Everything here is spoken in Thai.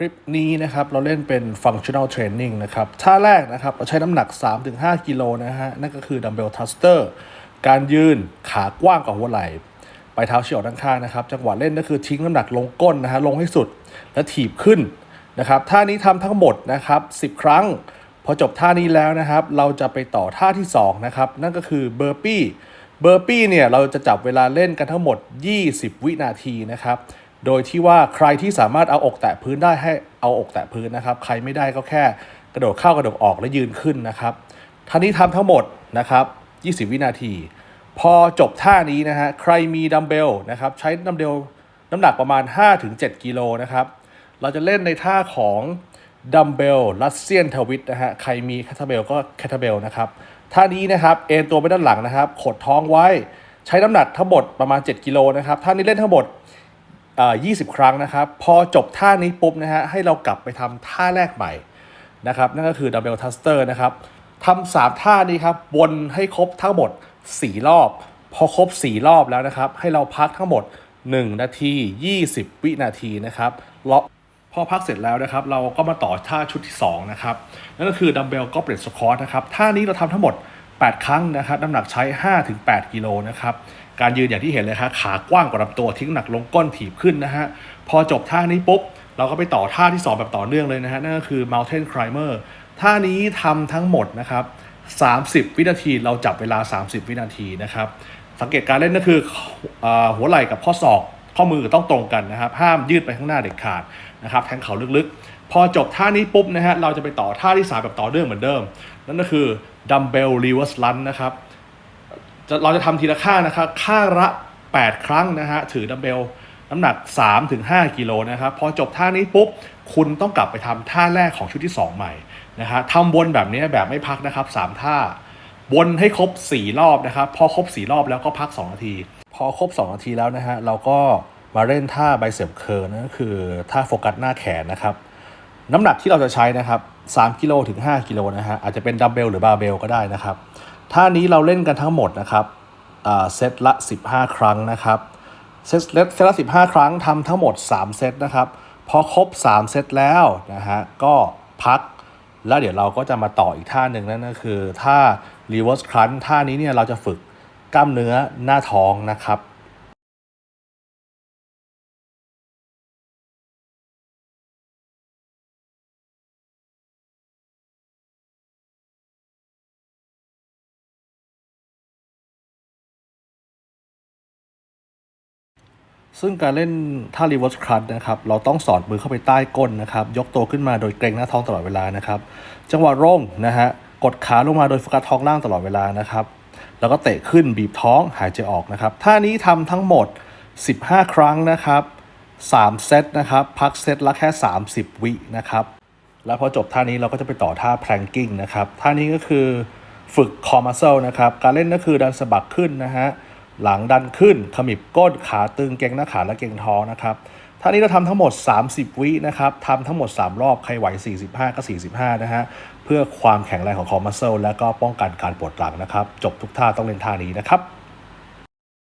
คลิปนี้นะครับเราเล่นเป็น functional training นะครับท่าแรกนะครับเราใช้น้ำหนัก 3-5 กิโลนะฮะ นั่นก็คือดัมเบลทัสเตอร์การยืนขากว้างกว่าหัวไหล่ไปเท้าเฉียวด้านข้างนะครับ จังหวะเล่นก็คือทิ้งน้ำหนักลงก้นนะฮะลงให้สุดแล้วถีบขึ้นนะครับท่านี้ทำทั้งหมดนะครับ 10 ครั้ง พอจบท่านี้แล้วนะครับ เราจะไปต่อท่าที่2นะครับนั่นก็คือเบอร์ปี้เบอร์ปี้เนี่ยเราจะจับเวลาเล่นกันทั้งหมด 20 วินาทีนะครับ โดยที่ว่าใครที่สามารถเอาอกแตะพื้นได้ให้เอาอกแตะพื้นนะครับ ใครไม่ได้ก็แค่กระโดดเข้ากระโดดออกและยืนขึ้นนะครับท่านี้ทำทั้งหมดนะครับ 20 วินาที พอจบท่านี้นะฮะใครมีดัมเบลนะครับใช้ดัมเบลน้ำหนักประมาณ 5-7 กิโลนะครับ เราจะเล่นในท่าของดัมเบลรัสเซียนทวิตนะฮะ ใครมีแคทเบลก็แคทเบลนะครับ ท่านี้นะครับ เอนตัวไปด้านหลังนะครับ ขดท้องไว้ ใช้น้ำหนักทั้งหมดประมาณ 7 กิโลนะครับ ท่านี้เล่นทั้งหมด 20 ครั้งนะครับ พอจบท่านี้ปุ๊บนะฮะให้เรากลับไปทำท่าแรกใหม่นะครับนั่นก็คือดัมเบลทัสเตอร์นะครับทำสามท่านี้ครับวนให้ครบทั้งหมด 4 รอบ พอครบ 4 รอบแล้วนะครับ ให้เราพักทั้งหมด 1 นาที 20 วินาทีนะครับเลาะพอพักเสร็จแล้วนะครับ เราก็มาต่อท่าชุดที่ 2 นะครับ นั่นก็คือดัมเบลก็เปลี่ยนสควอตนะครับท่านี้เราทำทั้งหมด 8 ครั้งนะครับ น้ำหนักใช้ 5-8 กิโลนะครับ การยืนอย่างที่เห็นเลยครับขากว้างกว่าลำตัวทิ้งหนักลงก้นถีบขึ้นนะฮะ พอจบท่านี้ปุ๊บ เราก็ไปต่อท่าที่ 2 แบบต่อเนื่องเลยนะฮะ นั่นก็คือ mountain climber ท่านี้ทำทั้งหมดนะครับ 30 วินาทีเราจับเวลา 30 วินาทีนะครับ สังเกตการเล่นก็คือเอ่อหัวไหล่กับข้อศอกข้อมือต้องตรงกันนะครับ ห้ามยืดไปข้างหน้าเด็ดขาดนะครับ แทงเข่าลึกๆ พอจบท่านี้ปุ๊บนะฮะเราจะไปต่อท่าที่ 3 แบบต่อเนื่องเหมือนเดิม นั่นก็คือดัมเบลรีเวิร์สลันนะครับเราจะทำทีละข้างนะครับข้างละ 8 ครั้งนะฮะถือดัมเบลน้ำหนัก 3-5 กิโลนะครับพอจบท่านี้ปุ๊บ คุณต้องกลับไปทำท่าแรกของชุดที่ 2 ใหม่นะฮะทำวนแบบนี้แบบไม่พักนะครับ 3 ท่า วนให้ครบ 4 รอบนะครับ พอครบ 4 รอบแล้วก็พัก 2 นาที พอครบ 2 นาทีแล้วนะฮะเราก็มาเล่นท่าไบเซปเคิร์นั่นก็คือท่าโฟกัสหน้าแขนนะครับ น้ำหนักที่เราจะใช้นะครับ3กิโลถึง 5 กิโลนะฮะอาจจะเป็นดัมเบลหรือบาร์เบลก็ได้นะครับท่านี้เราเล่นกันทั้งหมดนะครับเซตละ 15 ครั้งนะครับเซตเซตละ 15 ครั้งทำทั้งหมด 3 เซตนะครับพอครบ 3 เซตแล้วนะฮะก็พักแล้วเดี๋ยวเราก็จะมาต่ออีกท่าหนึ่งนั่นก็คือท่า reverse crunch ท่านี้เนี่ยเราจะฝึกกล้ามเนื้อหน้าท้องนะครับ ซึ่งการเล่นท่า reverse crunch นะครับ เราต้องสอดมือเข้าไปใต้ก้นนะครับ ยกตัวขึ้นมาโดยเกรงหน้าท้องตลอดเวลานะครับ จังหวะร่งนะฮะ กดขาลงมาโดยโฟกัสท้องล่างตลอดเวลานะครับ แล้วก็เตะขึ้นบีบท้องหายใจออกนะครับ ท่านี้ทำทั้งหมด 15 ครั้งนะครับ 3 เซตนะครับ พักเซตละแค่ 30 วินะครับ แล้วพอจบท่านี้เราก็จะไปต่อท่า planking นะครับ ท่านี้ก็คือฝึก core muscle นะครับ การเล่นก็คือดันสะบักขึ้นนะฮะ หลังดันขึ้นขมิบก้นขาตึงเกงหน้าขาและเกงท้องนะครับท่านี้เราทำทั้งหมด 30 วินะครับทำทั้งหมด 3 รอบ ใครไหว 45 ก็ 45 นะฮะ เพื่อความแข็งแรงของ core muscle และก็ป้องกันการปวดหลังนะครับ จบทุกท่าต้องเล่นท่านี้นะครับ